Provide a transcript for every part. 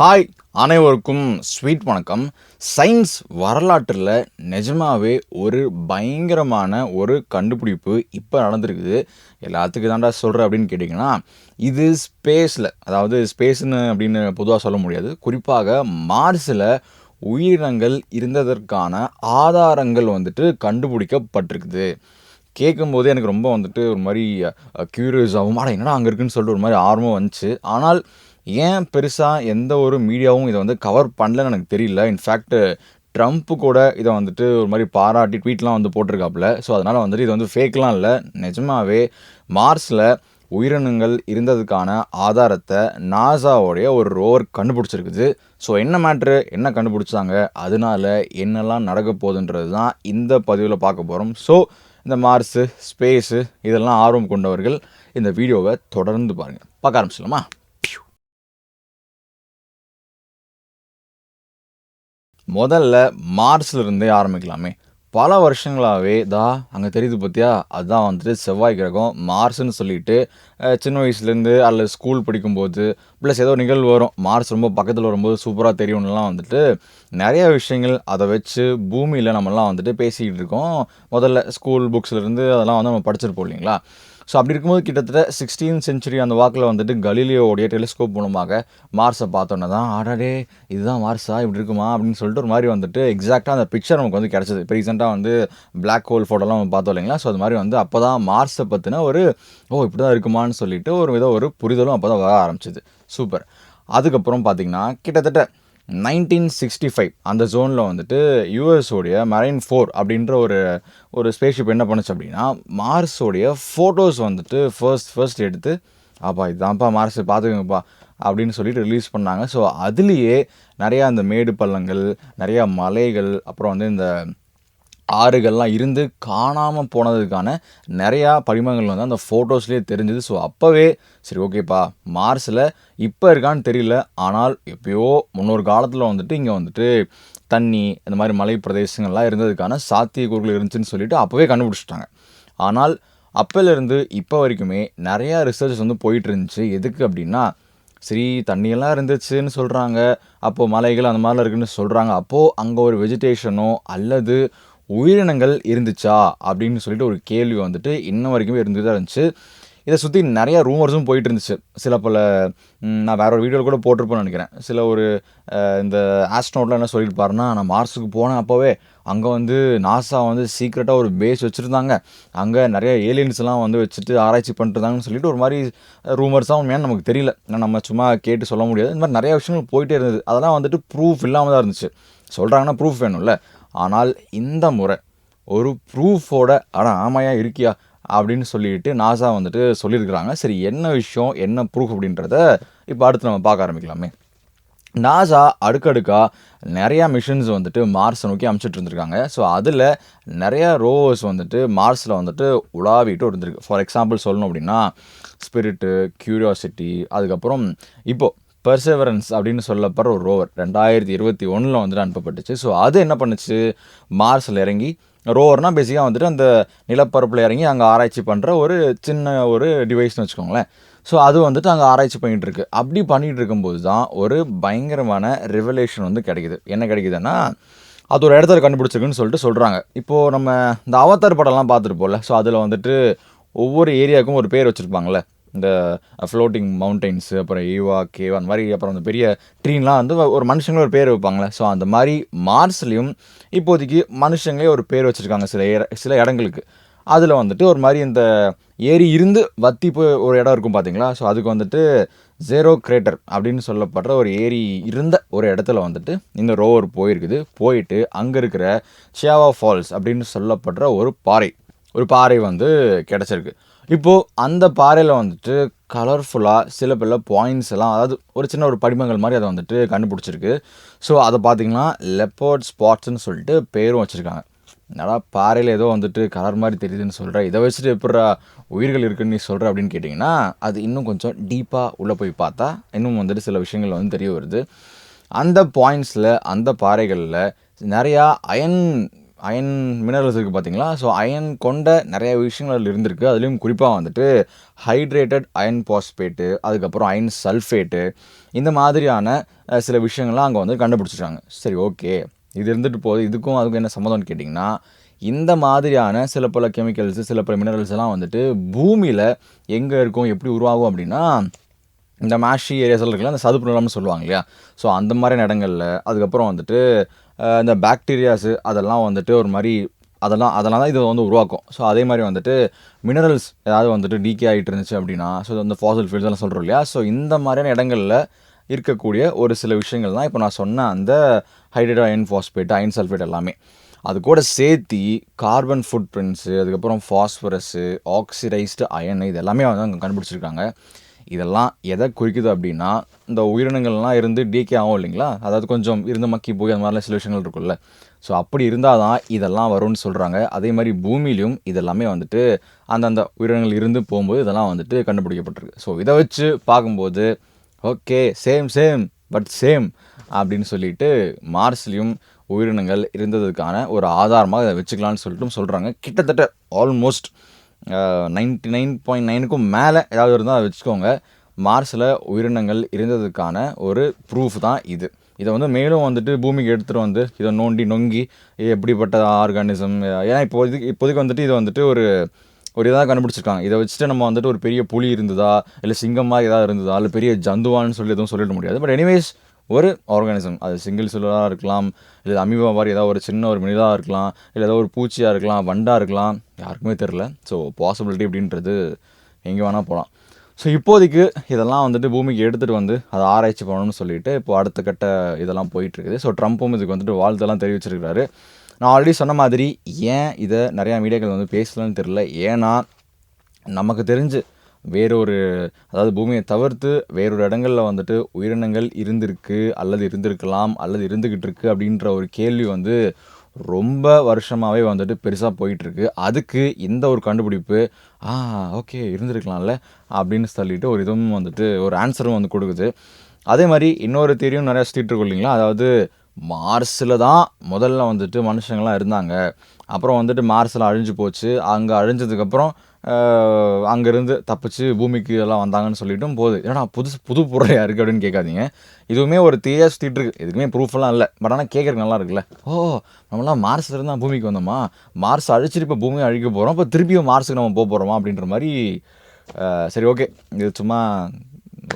Hi அனைவருக்கும் sweet வணக்கம். Science வரலாற்றில் நிஜமாவே ஒரு பயங்கரமான ஒரு கண்டுபிடிப்பு இப்போ நடந்திருக்குது. எல்லாத்துக்கும் தாண்டா சொல்கிறேன் அப்படின்னு கேட்டிங்கன்னா இது ஸ்பேஸில் அதாவது ஸ்பேஸ்னு அப்படின்னு பொதுவாக சொல்ல முடியாது. குறிப்பாக மார்ஸில் உயிரினங்கள் இருந்ததற்கான ஆதாரங்கள் வந்துட்டு கண்டுபிடிக்கப்பட்டிருக்குது. கேட்கும்போது எனக்கு ரொம்ப வந்துட்டு ஒரு மாதிரி க்யூரியஸ் ஆகும். ஆடா என்னடா அங்கே இருக்குன்னு சொல்லிட்டு ஒரு மாதிரி ஆர்வம் வந்துச்சு. ஆனால் ஏன் பெருசாக எந்த ஒரு மீடியாவும் இதை வந்து கவர் பண்ணலன்னு எனக்கு தெரியல. இன்ஃபேக்ட் ட்ரம்ப்பு கூட இதை வந்துட்டு ஒரு மாதிரி பாராட்டி ட்வீட்லாம் வந்து போட்டிருக்காப்புல. ஸோ அதனால் வந்துட்டு இது வந்து ஃபேக்லாம் இல்லை. நிஜமாவே மார்ஸில் உயிரினங்கள் இருந்ததுக்கான ஆதாரத்தை நாசாவோடைய ஒரு ரோவர் கண்டுபிடிச்சிருக்குது. ஸோ என்ன மேட்ரு என்ன கண்டுபிடிச்சாங்க? அதனால என்னெல்லாம் நடக்க போகுதுன்றது தான் இந்த பதிவில் பார்க்க போகிறோம் ஸோ இந்த மார்ஸு ஸ்பேஸு இதெல்லாம் ஆர்வம் கொண்டவர்கள் இந்த வீடியோவை தொடர்ந்து பாருங்கள் பார்க்க ஆரம்பிச்சிடலாமா? முதல்ல மார்ஸ்லேருந்தே ஆரம்பிக்கலாமே. பல வருஷங்களாகவே தா அங்கே தெரியுது பார்த்தியா அதுதான் வந்துட்டு செவ்வாய் கிரகம் மார்ஸ்னு சொல்லிட்டு சின்ன வயசுலேருந்து அல்ல ஸ்கூல் படிக்கும்போது ப்ளஸ் ஏதோ நிகழ்வு வரும். மார்ஸ் ரொம்ப பக்கத்தில் வரும்போது சூப்பராக தெரியும்லாம் வந்துட்டு நிறைய விஷயங்கள் அதை வச்சு பூமியில் நம்மலாம் வந்துட்டு பேசிக்கிட்டு இருக்கோம். முதல்ல ஸ்கூல் புக்ஸ்லேருந்து அதெல்லாம் வந்து நம்ம படிச்சிருப்போம் இல்லைங்களா? ஸோ அப்படி இருக்கும்போது கிட்டத்தட்ட சிக்ஸ்டீன் செஞ்சுரி அந்த வாக்கில் வந்துட்டு கலீலியோடைய டெலிஸ்கோப் மூலமாக மார்ஸை பார்த்தோன்னே தான் ஆடாடே இதுதான் மார்ஸா இப்படி இருக்குமா? அப்படின்னு சொல்லிட்டு ஒரு மாதிரி வந்துட்டு எக்ஸாக்டாக அந்த பிக்சர் நமக்கு வந்து கிடச்சிது. இப்போ ரீசெண்டாக வந்து பிளாக் ஹோல் ஃபோட்டோலாம் நம்ம பார்த்தோம் இல்லைங்களா? ஸோ அது மாதிரி வந்து அப்போ தான் மார்ஸை பற்றின ஒரு ஓ இப்படி தான் இருக்குமான்னு சொல்லிட்டு ஒரு வித ஒரு புரிதலும் அப்போ தான் வர ஆரம்பிச்சிது. சூப்பர் அதுக்கப்புறம் பார்த்தீங்கன்னா கிட்டத்தட்ட நைன்டீன் சிக்ஸ்டி ஃபைவ் அந்த ஜோனில் வந்துட்டு யூஎஸோடைய மரைன் ஃபோர் அப்படின்ற ஒரு ஒரு ஸ்பேஸ்ஷிப் என்ன பண்ணுச்சு அப்படின்னா மார்ஸோடைய ஃபோட்டோஸ் வந்துட்டு ஃபர்ஸ்ட் ஃபர்ஸ்ட் எடுத்து அப்பா இதுதான்ப்பா மார்ஸ் பார்த்துக்கோங்கப்பா அப்படின்னு சொல்லிட்டு ரிலீஸ் பண்ணாங்க. ஸோ அதுலேயே நிறையா அந்த மேடு பள்ளங்கள் நிறையா மலைகள் அப்புறம் வந்து இந்த ஆறுகள்லாம் இருந்து காணாமல் போனதுக்கான நிறையா படிமங்கள் வந்து அந்த ஃபோட்டோஸ்லேயே தெரிஞ்சுது. ஸோ அப்போவே சரி ஓகேப்பா மார்ஸில் இப்போ இருக்கான்னு தெரியல. ஆனால் எப்பயோ முன்னொரு காலத்தில் வந்துட்டு இங்கே வந்துட்டு தண்ணி இந்த மாதிரி மலை பிரதேசங்கள்லாம் இருந்ததுக்கான சாத்தியக்கூறுகள் இருந்துச்சுன்னு சொல்லிட்டு அப்போவே கண்டுபிடிச்சிட்டாங்க. ஆனால் அப்போலேருந்து இப்போ வரைக்குமே நிறையா ரிசர்ச் வந்து போயிட்டு இருந்துச்சு எதுக்கு அப்படின்னா சரி தண்ணியெல்லாம் இருந்துச்சுன்னு சொல்கிறாங்க அப்போது மலைகள் அந்த மாதிரிலாம் இருக்குன்னு சொல்கிறாங்க அப்போது அங்கே ஒரு வெஜிடேஷனோ அல்லது உயிரினங்கள் இருந்துச்சா அப்படின்னு சொல்லிட்டு ஒரு கேள்வி வந்துட்டு இன்ன வரைக்குமே இருந்துட்டு தான் இருந்துச்சு. இதை சுற்றி நிறையா ரூமர்ஸும் போயிட்டு இருந்துச்சு. சில பல நான் வேற ஒரு வீடியோவில் கூட போட்டிருப்பேன்னு நினைக்கிறேன். சில ஒரு இந்த ஆஸ்ட்ரோட்லாம் என்ன சொல்லியிருப்பாருன்னா நான் மார்ஸுக்கு போனேன் அப்போவே. அங்கே வந்து நாசா வந்து சீக்ரெட்டாக ஒரு பேஸ் வச்சுருந்தாங்க. அங்கே நிறைய ஏலியன்ஸ்லாம் வந்து வச்சுட்டு ஆராய்ச்சி பண்ணிட்டுருந்தாங்கன்னு சொல்லிட்டு ஒரு மாதிரி ரூமர்ஸாக உண்மையான நமக்கு தெரியல. ஏன்னா நம்ம சும்மா கேட்டு சொல்ல முடியாது. இந்த மாதிரி நிறைய விஷயங்கள் போயிட்டே இருந்தது. அதெல்லாம் வந்துட்டு ப்ரூஃப் இல்லாமல் தான் இருந்துச்சு. சொல்கிறாங்கன்னா ப்ரூஃப் வேணும்ல. ஆனால் இந்த முறை ஒரு ப்ரூஃபோட அட ஆமாயா இருக்கியா? அப்படின்னு சொல்லிட்டு நாசா வந்துட்டு சொல்லியிருக்கிறாங்க. சரி என்ன விஷயம் என்ன ப்ரூஃப் அப்படின்றத இப்போ அடுத்து நம்ம பார்க்க ஆரம்பிக்கலாமே. நாசா அடுக்கடுக்காக நிறையா மிஷின்ஸ் வந்துட்டு மார்ஸை நோக்கி அமுச்சிட்டு இருந்திருக்காங்க. ஸோ அதில் நிறையா ரோவர்ஸ் வந்துட்டு மார்ஸில் வந்துட்டு உலாவிட்டு இருந்திருக்கு. ஃபார் எக்ஸாம்பிள் சொல்லணும் அப்படின்னா ஸ்பிரிட்டு க்யூரியாசிட்டி அதுக்கப்புறம் இப்போது பெர்செவரன்ஸ் அப்படின்னு சொல்லப்படுற ஒரு ரோவர் ரெண்டாயிரத்தி இருபத்தி ஒன்றில் வந்துட்டு அனுப்பப்பட்டுச்சு. ஸோ அது என்ன பண்ணுச்சு? மார்ஸில் இறங்கி ரோவர்னால் பேசிக்காக வந்துட்டு அந்த நிலப்பரப்பில் இறங்கி அங்கே ஆராய்ச்சி பண்ணுற ஒரு சின்ன ஒரு டிவைஸ்னு வச்சுக்கோங்களேன். ஸோ அது வந்துட்டு அங்கே ஆராய்ச்சி பண்ணிகிட்டு இருக்கு அப்படி பண்ணிகிட்டு இருக்கும்போது தான் ஒரு பயங்கரமான ரெவலேஷன் வந்து கிடைக்குது. என்ன கிடைக்குதுன்னா அது ஒரு இடத்துல கண்டுபிடிச்சிருக்குன்னு சொல்லிட்டு சொல்கிறாங்க இப்போது நம்ம இந்த அவத்தார் படம்லாம் பார்த்துருப்போம்ல ஸோ அதில் வந்துட்டு ஒவ்வொரு ஏரியாவுக்கும் ஒரு பேர் வச்சுருப்பாங்களே இந்த ஃப்ளோட்டிங் மவுண்டெயின்ஸு அப்புறம் ஈவா கேவ் அந்த மாதிரி அப்புறம் அந்த பெரிய ட்ரீன்லாம் வந்து ஒரு மனுஷங்களே ஒரு பேர் வைப்பாங்களே ஸோ அந்த மாதிரி மார்ஸ்லேயும் இப்போதைக்கு மனுஷங்களே ஒரு பேர் வச்சுருக்காங்க சில சில இடங்களுக்கு. அதில் வந்துட்டு ஒரு மாதிரி இந்த ஏரி இருந்து வத்தி போய் ஒரு இடம் இருக்கும் பார்த்தீங்களா ஸோ அதுக்கு வந்துட்டு ஜேரோ கிரேட்டர் அப்படின்னு சொல்லப்படுற ஒரு ஏரி இருந்த ஒரு இடத்துல வந்துட்டு இந்த ரோவர் போயிருக்குது. போயிட்டு அங்கே இருக்கிற ஷியாவா ஃபால்ஸ் அப்படின்னு சொல்லப்படுற ஒரு பாறை. ஒரு பாறை வந்து கிடச்சிருக்கு. இப்போது அந்த பாறையில் வந்துட்டு கலர்ஃபுல்லாக சில பல பாயிண்ட்ஸ் எல்லாம் அதாவது ஒரு சின்ன ஒரு படிமங்கள் மாதிரி அதை வந்துட்டு கண்டுபிடிச்சிருக்கு. ஸோ அதை பார்த்தீங்கன்னா லெப்பர்ட் ஸ்பாட்ஸ்னு சொல்லிட்டு பேரும் வச்சுருக்காங்க. என்னடா பாறையில் ஏதோ வந்துட்டு கலர் மாதிரி தெரியுதுன்னு சொல்கிற இதை வச்சுட்டு எப்படா உயிர்கள் இருக்குன்னு நீ சொல்கிற அப்படின்னு கேட்டிங்கன்னா அது இன்னும் கொஞ்சம் டீப்பாக உள்ளே போய் பார்த்தா இன்னும் வந்துட்டு சில விஷயங்கள் வந்து தெரிய வருது. அந்த பாயிண்ட்ஸில் அந்த பாறைகளில் நிறையா அயன் அயன் மினரல்ஸ் இருக்குது பார்த்தீங்களா ஸோ அயன் கொண்ட நிறைய விஷயங்கள் அதில் இருந்திருக்கு. அதுலேயும் குறிப்பாக வந்துட்டு ஹைட்ரேட்டட் அயன் பாஸ்பேட்டு அதுக்கப்புறம் அயன் சல்ஃபேட்டு இந்த மாதிரியான சில விஷயங்கள்லாம் அங்கே வந்து கண்டுபிடிச்சிருக்காங்க. சரி ஓகே இது இருந்துட்டு போகுது. இதுக்கும் அதுக்கும் என்ன சம்மந்தம்னு கேட்டிங்கன்னா இந்த மாதிரியான சில பல கெமிக்கல்ஸு சில பல மினரல்ஸ் எல்லாம் வந்துட்டு பூமியில் எங்கே இருக்கும் எப்படி உருவாகும் அப்படின்னா இந்த மேஷி ஏரியாஸில் இருக்குல்ல அந்த சதுப்பு நிலம்னு சொல்லுவாங்க இல்லையா? ஸோ அந்த மாதிரியான இடங்களில் அதுக்கப்புறம் வந்துட்டு இந்த பேக்டீரியாஸு அதெல்லாம் வந்துட்டு ஒரு மாதிரி அதெல்லாம் அதெல்லாம் தான் இது வந்து உருவாக்கும். ஸோ அதே மாதிரி வந்துட்டு மினரல்ஸ் ஏதாவது வந்துட்டு டீகே ஆகிட்டு இருந்துச்சு அப்படின்னா ஸோ இந்த ஃபாசல் ஃபீல்ட்ஸ் எல்லாம் சொல்கிறோம் இல்லையா? ஸோ இந்த மாதிரியான இடங்களில் இருக்கக்கூடிய ஒரு சில விஷயங்கள் தான் இப்போ நான் சொன்ன அந்த hydrate iron phosphate iron sulphate எல்லாமே. அது கூட சேர்த்தி கார்பன் ஃபுட் பிரிண்ட்ஸு அதுக்கப்புறம் ஃபாஸ்பரஸு ஆக்சிடைஸ்டு அயன் இது எல்லாமே வந்து அங்கே கண்டுபிடிச்சிருக்காங்க. இதெல்லாம் எதை குறிக்குது அப்படின்னா இந்த உயிரினங்கள்லாம் இருந்து டீக்கே ஆகும் இல்லைங்களா? அதாவது கொஞ்சம் இருந்து மக்கி போய் அந்த மாதிரிலாம் சில விஷயங்கள் இருக்குல்ல ஸோ அப்படி இருந்தால் தான் இதெல்லாம் வரும்னு சொல்கிறாங்க அதே மாதிரி பூமியிலையும் இதெல்லாமே வந்துட்டு அந்தந்த உயிரினங்கள் இருந்து போகும்போது இதெல்லாம் வந்துட்டு கண்டுபிடிக்கப்பட்டிருக்கு. ஸோ இதை வச்சு பார்க்கும்போது okay same same but same அப்படின்னு சொல்லிட்டு மார்ஸ்லேயும் உயிரினங்கள் இருந்ததுக்கான ஒரு ஆதாரமாக இதை வச்சுக்கலான்னு சொல்லிட்டும் சொல்கிறாங்க கிட்டத்தட்ட ஆல்மோஸ்ட் நைன்டி நைன் பாயிண்ட் நைனுக்கும் மேலே ஏதாவது இருந்தால் அதை வச்சுக்கோங்க. மார்ஸில் உயிரினங்கள் இருந்ததுக்கான ஒரு ப்ரூஃப் தான் இது. இதை வந்து மேலும் வந்துட்டு பூமிக்கு எடுத்துகிட்டு வந்து இதை நோண்டி நொங்கி எப்படிப்பட்ட ஆர்கானிசம் ஏன்னா இப்போதைக்கு இப்போதைக்கு வந்துட்டு இது வந்துட்டு ஒரு ஒரு இதாக கண்டுபிடிச்சிருக்காங்க. இதை வச்சுட்டு நம்ம வந்துட்டு ஒரு பெரிய புலி இருந்ததா இல்லை சிங்கம் மாதிரி ஏதாவது இருந்ததா இல்லை பெரிய ஜந்துவான்னு சொல்லி எதுவும் சொல்லிட முடியாது. பட் எனிவேஸ் ஒரு ஆர்கானிசம் அது சிங்கிள் செல்லுலாக இருக்கலாம் இல்லை அமீபா மாதிரி ஏதாவது ஒரு சின்ன ஒரு மினிதாக இருக்கலாம் இல்லை ஏதோ ஒரு பூச்சியாக இருக்கலாம் வண்டாக இருக்கலாம் யாருக்குமே தெரில ஸோ பாசிபிலிட்டி அப்படின்றது எங்கே வேணால் போகலாம் ஸோ இப்போதைக்கு இதெல்லாம் வந்துட்டு பூமிக்கு எடுத்துகிட்டு வந்து அதை ஆராய்ச்சி பண்ணணும்னு சொல்லிட்டு இப்போ அடுத்த கட்ட இதெல்லாம் போயிட்டுருக்குது. ஸோ ட்ரம்ப்பும் இதுக்கு வந்துட்டு வாழ்த்தெல்லாம் தெரிவிச்சிருக்கிறாரு. நான் ஆல்ரெடி சொன்ன மாதிரி ஏன் இதை நிறையா மீடியாக்கள் வந்து பேசலன்னு தெரில ஏன்னா நமக்கு தெரிஞ்சு வேறொரு அதாவது பூமியை தவிர்த்து வேறொரு இடங்களில் வந்துட்டு உயிரினங்கள் இருந்திருக்கு அல்லது இருந்திருக்கலாம் அல்லது இருந்துக்கிட்டு இருக்கு அப்படின்ற ஒரு கேள்வி வந்து ரொம்ப வருஷமாகவே வந்துட்டு பெருசாக போயிட்டுருக்கு. அதுக்கு இந்த ஒரு கண்டுபிடிப்பு ஆ ஓகே இருந்திருக்கலாம்ல அப்படின்னு சொல்லிட்டு ஒரு இதுவும் வந்துட்டு ஒரு ஆன்சரும் வந்து கொடுக்குது. அதே மாதிரி இன்னொரு தேரியும் நிறையா சுற்றிட்டு இல்லைங்களா? அதாவது மார்ஸில் தான் முதல்ல வந்துட்டு மனுஷங்களாம் இருந்தாங்க. அப்புறம் வந்துட்டு மார்ஸில் அழிஞ்சு போச்சு. அங்கே அழிஞ்சதுக்கப்புறம் அங்கேருந்து தப்பிச்சு பூமிக்கு எல்லாம் வந்தாங்கன்னு சொல்லிட்டும் போகுது. ஏன்னா புதுசு புது பொருளையா இருக்குது அப்படின்னு கேட்காதீங்க. இதுவுமே ஒரு தேயா சுற்றிட்டு இருக்கு எதுக்குமே ப்ரூஃப்லாம் இல்லை. பட் ஆனால் கேட்குறக்கு நல்லா இருக்குல்ல. ஓ நம்மளாம் மார்ஸ்ல தான் பூமிக்கு வந்தோமா? மார்ஸ் அழிச்சிட்டு இப்போ பூமியை அழிக்க போகிறோம் இப்போ திருப்பியும் மார்ஸுக்கு நம்ம போக போகிறோமா அப்படின்ற மாதிரி சரி ஓகே இது சும்மா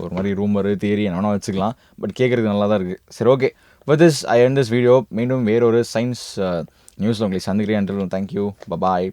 ஒரு மாதிரி ரூமரு தியரி என்ன வேணால் வச்சுக்கலாம். பட் கேட்குறதுக்கு நல்லா தான் இருக்குது சரி okay with this I end this video மீண்டும் வேறொரு சயின்ஸ் நியூஸில் உங்களை சந்திக்கிறேன் தேங்க்யூ பபாய்.